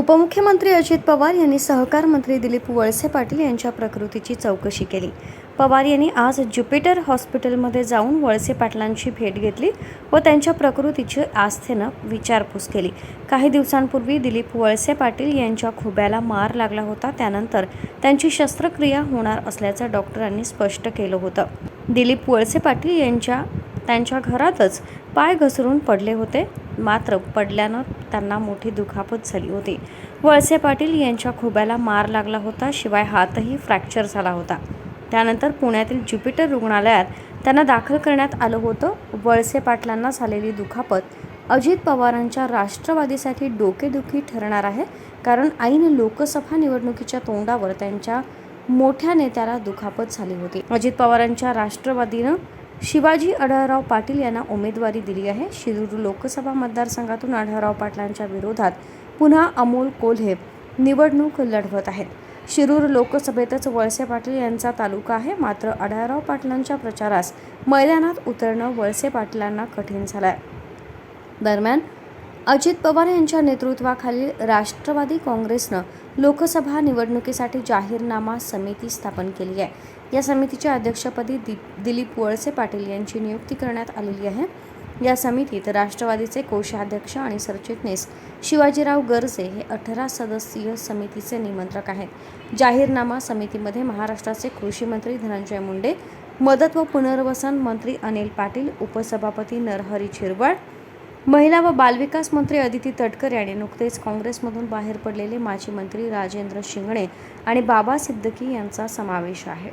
उपमुख्यमंत्री अजित पवार यांनी सहकार मंत्री दिलीप वळसे पाटील यांच्या प्रकृतीची चौकशी केली. पवार यांनी आज ज्युपिटर हॉस्पिटलमध्ये जाऊन वळसे पाटलांची भेट घेतली व त्यांच्या प्रकृतीची आस्थेनं विचारपूस केली. काही दिवसांपूर्वी दिलीप वळसे पाटील यांच्या खुब्याला मार लागला होता. त्यानंतर त्यांची शस्त्रक्रिया होणार असल्याचं डॉक्टरांनी स्पष्ट केलं होतं. दिलीप वळसे पाटील यांच्या त्यांच्या घरातच पाय घसरून पडले होते. मात्र पडल्यानं त्यांना मोठी दुखापत झाली होती. वळसे पाटील यांच्या खोब्याला मार लागला होता शिवाय हातही फ्रॅक्चर झाला होता. त्यानंतर पुण्यातील ज्युपिटर रुग्णालयात त्यांना दाखल करण्यात आलं होतं. वळसे पाटलांना झालेली दुखापत अजित पवारांच्या राष्ट्रवादीसाठी डोकेदुखी ठरणार आहे कारण ऐन लोकसभा निवडणुकीच्या तोंडावर त्यांच्या मोठ्या नेत्याला दुखापत झाली होती. अजित पवारांच्या राष्ट्रवादीनं शिवाजी आढळराव पाटील यांना उमेदवारी दिली आहे. शिरूर लोकसभा मतदारसंघातून आढळराव पाटलांच्या विरोधात पुन्हा अमोल कोल्हे निवडणूक लढवत आहेत. शिरूर लोकसभेतच वळसे पाटील यांचा तालुका आहे. मात्र आढळराव पाटलांच्या प्रचारास मैदानात उतरणं वळसे पाटलांना कठीण झालं आहे दरम्यान अजित पवार यांच्या नेतृत्वाखालील राष्ट्रवादी काँग्रेसनं लोकसभा निवडणुकीसाठी जाहीरनामा समिती स्थापन केली आहे. या समितीच्या अध्यक्षपदी दिप दिलीप वळसे पाटील यांची नियुक्ती करण्यात आलेली आहे. या समितीत राष्ट्रवादीचे कोषाध्यक्ष आणि सरचिटणीस शिवाजीराव गर्जे हे अठरा सदस्यीय समितीचे निमंत्रक आहेत. जाहीरनामा समितीमध्ये महाराष्ट्राचे कृषी मंत्री धनंजय मुंडे मदत व पुनर्वसन मंत्री अनिल पाटील उपसभापती नरहरी छिरवळ महिला व बालविकास मंत्री अदिती तटकर यांनी नुकतेच काँग्रेसमधून बाहेर पडलेले माजी मंत्री राजेंद्र शिंगणे आणि बाबा सिद्दकी यांचा समावेश आहे.